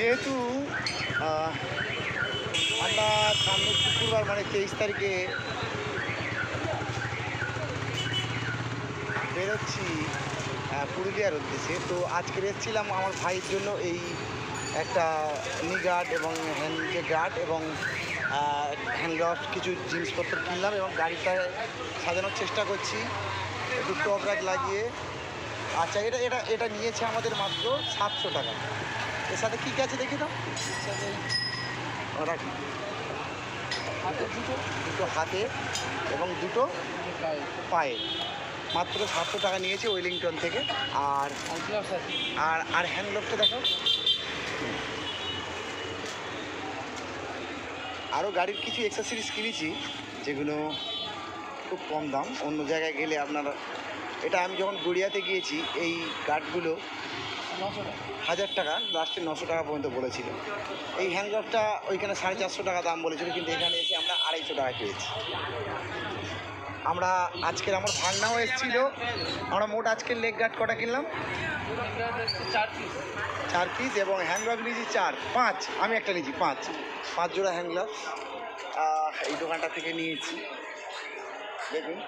যেহেতু আমরা সামনে শুক্রবার মানে তেইশ তারিখে বেরোচ্ছি পুরুলিয়ার উদ্দেশ্যে। তো আজকে এসেছিলাম আমার ভাইয়ের জন্য এই একটা নি গার্ড এবং হ্যান্ড গার্ড এবং হ্যান্ড কিছু জিনিসপত্র কিনলাম এবং গাড়িটা সাজানোর চেষ্টা করছি। একটু টপ রাগ লাগিয়ে। আচ্ছা এটা এটা এটা নিয়েছে আমাদের মাত্র সাতশো টাকা। এর সাথে কী কী আছে দেখি দাও ওরা হাতে দুটো হাতে এবং দুটো পায়ে। মাত্র সাতশো টাকা নিয়েছে ওয়েলিংটন থেকে। আর আর আর হ্যান্ড গ্লোভসটা দেখো। আরও গাড়ির কিছু এক্সেসরিজ কিনেছি, যেগুলো খুব কম দাম। অন্য জায়গায় গেলে আপনারা এটা আমি যখন গড়িয়াতে গিয়েছি, এই গার্ডগুলো হাজার টাকা লাস্টে নশো টাকা পর্যন্ত বলেছিল। এই হ্যান্ড গ্লাভসটা ওইখানে সাড়ে চারশো টাকা দাম বলেছিল, কিন্তু এখানে এসে আমরা আড়াইশো টাকা পেয়েছি। আমরা আজকের আমার ভাগনাও এসেছিল, আমরা মোট আজকের লেগ গার্ড কটা কিনলাম? চার পিস এবং হ্যান্ড গ্লাভ নিয়েছি চার, পাঁচ, আমি একটা নিয়েছি, পাঁচ। পাঁচ জোড়া হ্যান্ড গ্লাভ এই দোকানটা থেকে নিয়েছি। দেখুন।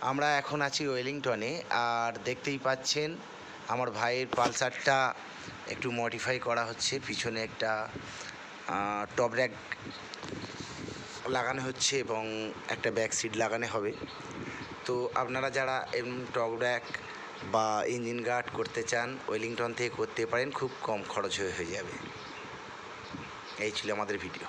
আমরা এখন আছি ওয়েলিংটনে আর দেখতেই পাচ্ছেন আমার ভাইয়ের পালসারটা একটু মডিফাই করা হচ্ছে। পিছনে একটা টপ র্যাক লাগানো হচ্ছে এবং একটা ব্যাক সিট লাগানো হবে। তো আপনারা যারা এরম টপ র্যাক বা ইঞ্জিন গার্ড করতে চান, ওয়েলিংটন থেকে করতে পারেন, খুব কম খরচ হয়ে যাবে। এই ছিল আমাদের ভিডিও